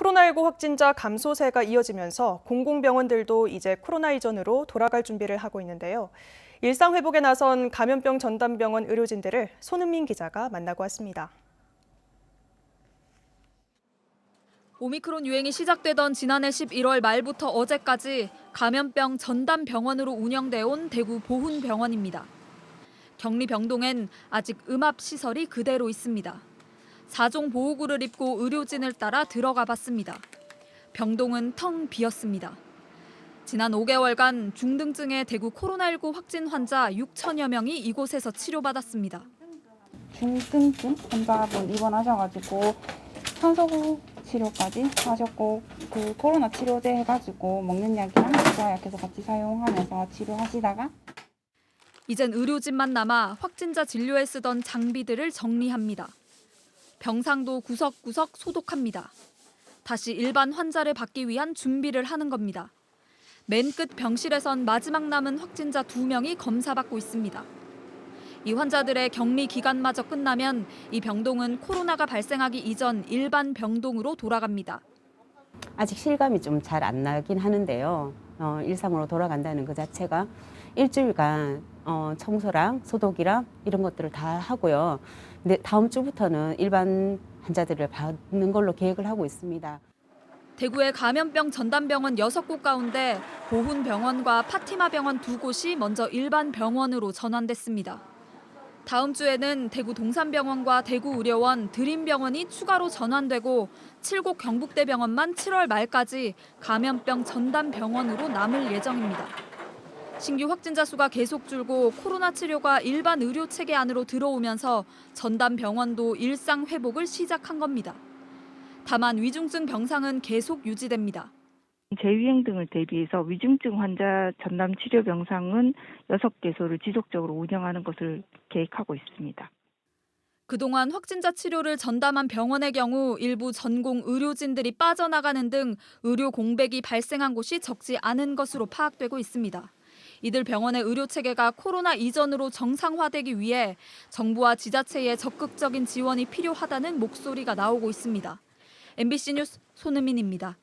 코로나19 확진자 감소세가 이어지면서 공공병원들도 이제 코로나 이전으로 돌아갈 준비를 하고 있는데요. 일상 회복에 나선 감염병 전담병원 의료진들을 손은민 기자가 만나고 왔습니다. 오미크론 유행이 시작되던 지난해 11월 말부터 어제까지 감염병 전담 병원으로 운영돼 온 대구 보훈병원입니다. 격리 병동엔 아직 음압 시설이 그대로 있습니다. 4종 보호구를 입고 의료진을 따라 들어가 봤습니다. 병동은 텅 비었습니다. 지난 5개월간 중등증의 대구 코로나19 확진 환자 6천여 명이 이곳에서 치료받았습니다. 중증증 환자분 입원하셔가지고 산소 치료까지 하셨고 그 코로나 치료제 해가지고 먹는 약이랑 부가약해서 같이 사용하면서 치료하시다가 이젠 의료진만 남아 확진자 진료에 쓰던 장비들을 정리합니다. 병상도 구석구석 소독합니다. 다시 일반 환자를 받기 위한 준비를 하는 겁니다. 맨 끝 병실에선 마지막 남은 확진자 두 명이 검사받고 있습니다. 이 환자들의 격리 기간마저 끝나면 이 병동은 코로나가 발생하기 이전 일반 병동으로 돌아갑니다. 아직 실감이 좀 잘 안 나긴 하는데요. 어, 일상으로 돌아간다는 그 자체가 일주일간 어, 청소랑 소독이랑 이런 것들을 다 하고요. 근데 다음 주부터는 일반 환자들을 받는 걸로 계획을 하고 있습니다. 대구의 감염병 전담병원 6곳 가운데 보훈병원과 파티마병원 두 곳이 먼저 일반 병원으로 전환됐습니다. 다음 주에는 대구 동산병원과 대구 의료원, 드림병원이 추가로 전환되고 칠곡 경북대병원만 7월 말까지 감염병 전담 병원으로 남을 예정입니다. 신규 확진자 수가 계속 줄고 코로나 치료가 일반 의료 체계 안으로 들어오면서 전담 병원도 일상 회복을 시작한 겁니다. 다만 위중증 병상은 계속 유지됩니다. 재유행 등을 대비해서 위중증 환자 전담 치료 병상은 6개소를 지속적으로 운영하는 것을 계획하고 있습니다. 그동안 확진자 치료를 전담한 병원의 경우 일부 전공 의료진들이 빠져나가는 등 의료 공백이 발생한 곳이 적지 않은 것으로 파악되고 있습니다. 이들 병원의 의료 체계가 코로나 이전으로 정상화되기 위해 정부와 지자체의 적극적인 지원이 필요하다는 목소리가 나오고 있습니다. MBC 뉴스 손은민입니다.